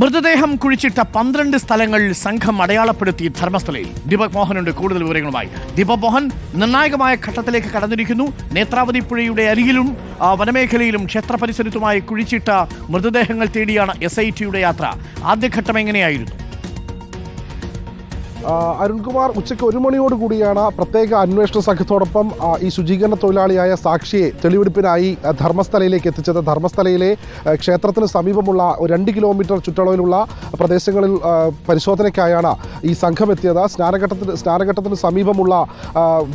മൃതദേഹം കുഴിച്ചിട്ട പന്ത്രണ്ട് സ്ഥലങ്ങൾ സംഘം അടയാളപ്പെടുത്തി ധർമ്മസ്ഥലയിൽ. ദീപക് മോഹനുണ്ട് കൂടുതൽ വിവരങ്ങളുമായി. ദീപക് മോഹൻ നിർണായകമായ ഘട്ടത്തിലേക്ക് കടന്നിരിക്കുന്നു. നേത്രാവതി പുഴയുടെ അരികിലും വനമേഖലയിലും ക്ഷേത്ര പരിസരത്തുമായി കുഴിച്ചിട്ട മൃതദേഹങ്ങൾ തേടിയാണ് എസ് ഐ ടിയുടെ യാത്ര. ആദ്യഘട്ടം എങ്ങനെയായിരുന്നു? അരുൺകുമാർ ഉച്ചയ്ക്ക് ഒരു മണിയോട് കൂടിയാണ് പ്രത്യേക അന്വേഷണ സംഘത്തോടൊപ്പം ഈ ശുചീകരണ തൊഴിലാളിയായ സാക്ഷിയെ തെളിവെടുപ്പിനായി ധർമ്മസ്ഥലയിലേക്ക് എത്തിച്ചത്. ധർമ്മസ്ഥലയിലെ ക്ഷേത്രത്തിന് സമീപമുള്ള രണ്ട് കിലോമീറ്റർ ചുറ്റളവിലുള്ള പ്രദേശങ്ങളിൽ പരിശോധനയ്ക്കായാണ് ഈ സംഘം എത്തിയത്. സ്നാനഘട്ടത്തിന് സ്നാനഘട്ടത്തിന് സമീപമുള്ള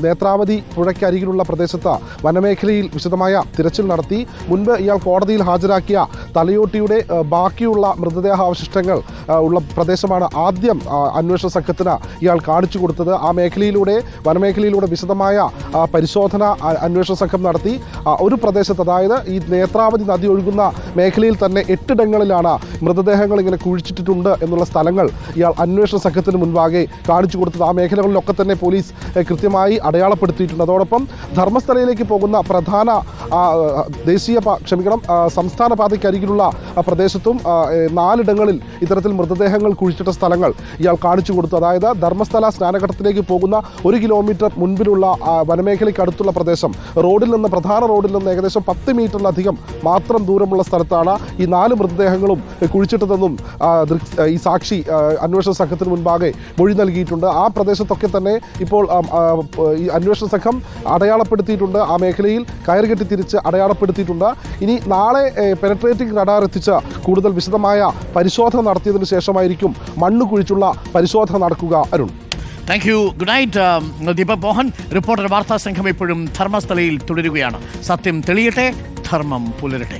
നേത്രാവതി പുഴയ്ക്കരികിലുള്ള പ്രദേശത്ത് വനമേഖലയിൽ വിശദമായ തിരച്ചിൽ നടത്തി. മുൻപ് ഇയാൾ കോടതിയിൽ ഹാജരാക്കിയ തലയോട്ടിയുടെ ബാക്കിയുള്ള മൃതദേഹാവശിഷ്ടങ്ങൾ ഉള്ള പ്രദേശമാണ് ആദ്യം അന്വേഷണ സംഘത്തിന് ഇയാൾ കാണിച്ചു കൊടുത്തത്. ആ മേഖലയിലൂടെ വനമേഖലയിലൂടെ വിശദമായ പരിശോധന അന്വേഷണ സംഘം നടത്തി. ഒരു പ്രദേശത്ത് അതായത് ഈ നേത്രാവതി നദി ഒഴുകുന്ന മേഖലയിൽ തന്നെ എട്ടിടങ്ങളിലാണ് മൃതദേഹങ്ങൾ ഇങ്ങനെ കുഴിച്ചിട്ടിട്ടുണ്ട് എന്നുള്ള സ്ഥലങ്ങൾ ഇയാൾ അന്വേഷണ സംഘത്തിന് മുൻപാകെ കാണിച്ചു കൊടുത്തത്. ആ മേഖലകളിലൊക്കെ തന്നെ പോലീസ് കൃത്യമായി അടയാളപ്പെടുത്തിയിട്ടുണ്ട്. അതോടൊപ്പം ധർമ്മസ്ഥലയിലേക്ക് പോകുന്ന പ്രധാന ദേശീയ ക്ഷമിക്കണം സംസ്ഥാന പാതയ്ക്കരികിലുള്ള ആ, പ്രദേശത്തും നാലിടങ്ങളിൽ ഇത്തരത്തിൽ മൃതദേഹങ്ങൾ കുഴിച്ചിട്ട സ്ഥലങ്ങൾ ഇയാൾ കാണിച്ചു കൊടുത്തു. അതായത് ധർമ്മസ്ഥല സ്നാനഘട്ടത്തിലേക്ക് പോകുന്ന ഒരു കിലോമീറ്റർ മുൻപിലുള്ള വനമേഖലയ്ക്കടുത്തുള്ള പ്രദേശം. റോഡിൽ നിന്ന് പ്രധാന റോഡിൽ നിന്ന് ഏകദേശം പത്ത് മീറ്ററിലധികം മാത്രം ദൂരമുള്ള സ്ഥലത്താണ് ഈ നാല് മൃതദേഹങ്ങളും കുഴിച്ചിട്ടതെന്നും ഈ സാക്ഷി അന്വേഷണ സംഘത്തിന് മുൻപാകെ മൊഴി നൽകിയിട്ടുണ്ട്. ആ പ്രദേശത്തൊക്കെ തന്നെ ഇപ്പോൾ ഈ അന്വേഷണ സംഘം അടയാളപ്പെടുത്തിയിട്ടുണ്ട്. ആ മേഖലയിൽ കയറുകെട്ടി തിരിച്ച് അടയാളപ്പെടുത്തിയിട്ടുണ്ട്. ഇനി നാളെ പെനട്രേറ്റിംഗ് റഡാർ എത്തിച്ച് കൂടുതൽ വിശദമായ പരിശോധന നടത്തിയതിനു ശേഷമായിരിക്കും മണ്ണ് കുഴിച്ചുള്ള പരിശോധന നടക്കുക Arun. Thank you good night Deepak Mohan. Reporter വാർത്താ സംഘം ഇപ്പോഴും ധർമ്മസ്ഥലയിൽ തുടരുകയാണ്. സത്യം തെളിയട്ടെ ധർമ്മം പുലരട്ടെ.